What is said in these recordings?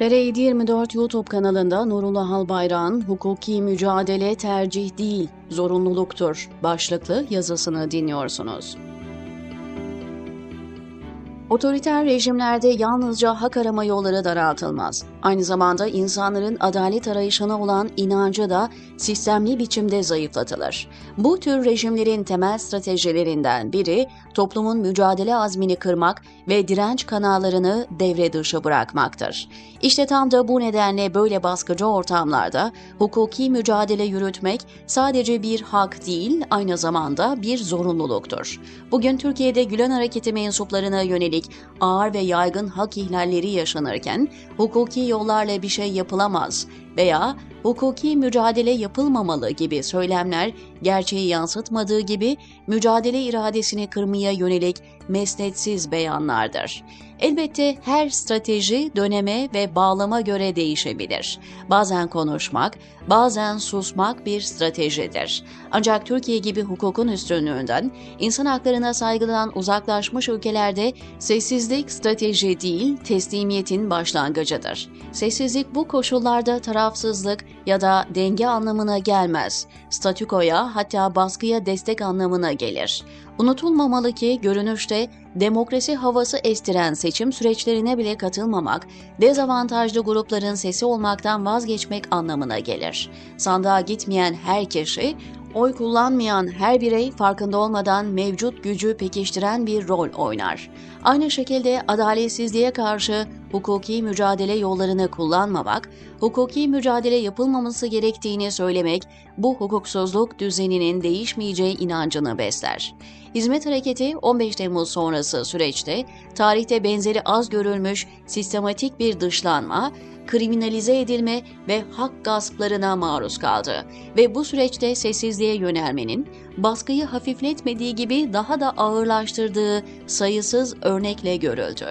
TR724 YouTube kanalında Nurullah Albayrak'ın hukuki mücadele tercih değil, zorunluluktur başlıklı yazısını dinliyorsunuz. Otoriter rejimlerde yalnızca hak arama yolları daraltılmaz. Aynı zamanda insanların adalet arayışına olan inancı da sistemli biçimde zayıflatılır. Bu tür rejimlerin temel stratejilerinden biri toplumun mücadele azmini kırmak ve direnç kanallarını devre dışı bırakmaktır. İşte tam da bu nedenle böyle baskıcı ortamlarda hukuki mücadele yürütmek sadece bir hak değil, aynı zamanda bir zorunluluktur. Bugün Türkiye'de Gülen Hareketi mensuplarına yönelik ağır ve yaygın hak ihlalleri yaşanırken hukuki yollarla bir şey yapılamaz veya hukuki mücadele yapılmamalı gibi söylemler gerçeği yansıtmadığı gibi mücadele iradesini kırmaya yönelik mesnetsiz beyanlardır. Elbette her strateji döneme ve bağlama göre değişebilir. Bazen konuşmak, bazen susmak bir stratejidir. Ancak Türkiye gibi hukukun üstünlüğünden, insan haklarına saygıdan uzaklaşmış ülkelerde sessizlik strateji değil, teslimiyetin başlangıcıdır. Sessizlik bu koşullarda tarafsızlık ya da denge anlamına gelmez. Statükoya hatta baskıya destek anlamına gelir. Unutulmamalı ki görünüşte demokrasi havası estiren seçim süreçlerine bile katılmamak, dezavantajlı grupların sesi olmaktan vazgeçmek anlamına gelir. Sandığa gitmeyen her kişi, oy kullanmayan her birey farkında olmadan mevcut gücü pekiştiren bir rol oynar. Aynı şekilde adaletsizliğe karşı hukuki mücadele yollarını kullanmamak, hukuki mücadele yapılmaması gerektiğini söylemek, bu hukuksuzluk düzeninin değişmeyeceği inancını besler. Hizmet Hareketi 15 Temmuz sonrası süreçte tarihte benzeri az görülmüş sistematik bir dışlanma, kriminalize edilme ve hak gasplarına maruz kaldı ve bu süreçte sessizliğe yönelmenin baskıyı hafifletmediği gibi daha da ağırlaştırdığı sayısız örnekle görüldü.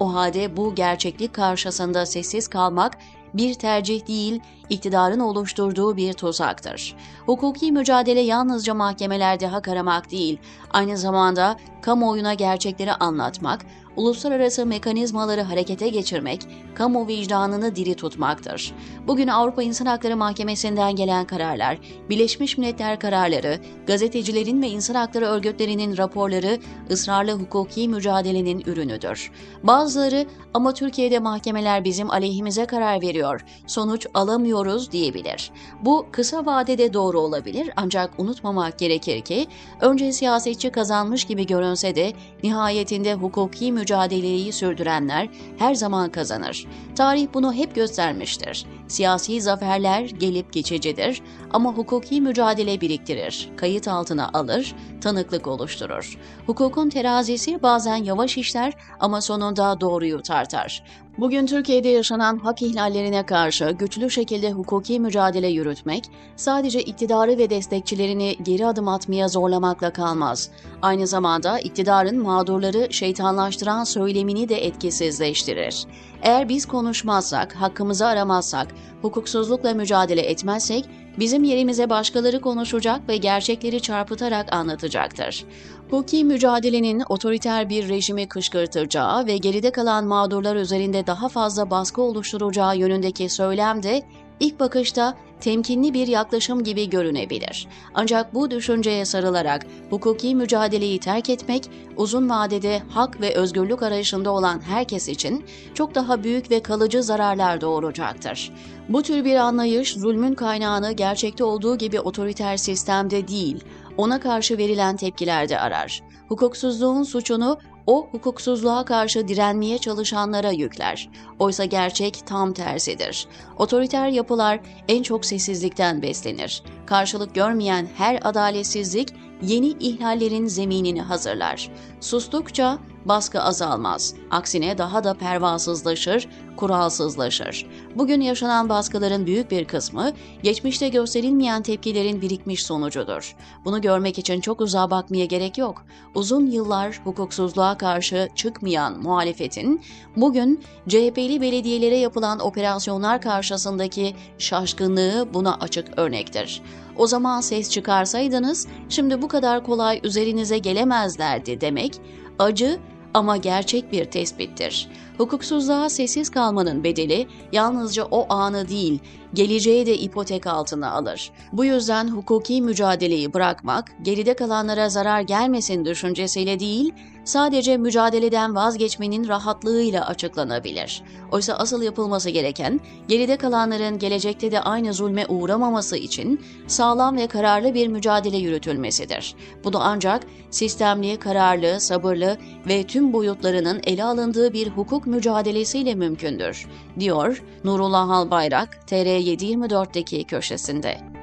O halde bu gerçeklik karşısında sessiz kalmak bir tercih değil, iktidarın oluşturduğu bir tuzaktır. Hukuki mücadele yalnızca mahkemelerde hak aramak değil, aynı zamanda kamuoyuna gerçekleri anlatmak, uluslararası mekanizmaları harekete geçirmek, kamu vicdanını diri tutmaktır. Bugün Avrupa İnsan Hakları Mahkemesi'nden gelen kararlar, Birleşmiş Milletler kararları, gazetecilerin ve insan hakları örgütlerinin raporları ısrarlı hukuki mücadelenin ürünüdür. Bazıları ama Türkiye'de mahkemeler bizim aleyhimize karar veriyor, sonuç alamıyoruz diyebilir. Bu kısa vadede doğru olabilir ancak unutmamak gerekir ki önce siyasetçi kazanmış gibi görünse de nihayetinde hukuki mücadeleyi sürdürenler her zaman kazanır. Tarih bunu hep göstermiştir. Siyasi zaferler gelip geçicidir ama hukuki mücadele biriktirir, kayıt altına alır, tanıklık oluşturur. Hukukun terazisi bazen yavaş işler ama sonunda doğruyu tartar. Bugün Türkiye'de yaşanan hak ihlallerine karşı güçlü şekilde hukuki mücadele yürütmek, sadece iktidarı ve destekçilerini geri adım atmaya zorlamakla kalmaz. Aynı zamanda iktidarın mağdurları şeytanlaştıran söylemini de etkisizleştirir. Eğer biz konuşmazsak, hakkımızı aramazsak, hukuksuzlukla mücadele etmezsek, bizim yerimize başkaları konuşacak ve gerçekleri çarpıtarak anlatacaktır. Hukuki mücadelenin otoriter bir rejimi kışkırtacağı ve geride kalan mağdurlar üzerinde daha fazla baskı oluşturacağı yönündeki söylem de ilk bakışta temkinli bir yaklaşım gibi görünebilir. Ancak bu düşünceye sarılarak hukuki mücadeleyi terk etmek uzun vadede hak ve özgürlük arayışında olan herkes için çok daha büyük ve kalıcı zararlar doğuracaktır. Bu tür bir anlayış zulmün kaynağını gerçekte olduğu gibi otoriter sistemde değil, ona karşı verilen tepkilerde arar. Hukuksuzluğun suçunu o hukuksuzluğa karşı direnmeye çalışanlara yükler. Oysa gerçek tam tersidir. Otoriter yapılar en çok sessizlikten beslenir. Karşılık görmeyen her adaletsizlik yeni ihlallerin zeminini hazırlar. Sustukça baskı azalmaz. Aksine daha da pervasızlaşır, kuralsızlaşır. Bugün yaşanan baskıların büyük bir kısmı geçmişte gösterilmeyen tepkilerin birikmiş sonucudur. Bunu görmek için çok uzağa bakmaya gerek yok. Uzun yıllar hukuksuzluğa karşı çıkmayan muhalefetin bugün CHP'li belediyelere yapılan operasyonlar karşısındaki şaşkınlığı buna açık örnektir. O zaman ses çıkarsaydınız şimdi bu kadar kolay üzerinize gelemezlerdi demek acı ama gerçek bir tespittir. Hukuksuzluğa sessiz kalmanın bedeli yalnızca o anı değil, geleceği de ipotek altına alır. Bu yüzden hukuki mücadeleyi bırakmak, geride kalanlara zarar gelmesin düşüncesiyle değil, sadece mücadeleden vazgeçmenin rahatlığıyla açıklanabilir. Oysa asıl yapılması gereken, geride kalanların gelecekte de aynı zulme uğramaması için sağlam ve kararlı bir mücadele yürütülmesidir. Bu da ancak sistemli, kararlı, sabırlı ve tüm boyutlarının ele alındığı bir hukuk mücadelesiyle mümkündür, diyor Nurullah Albayrak, TR724'deki köşesinde.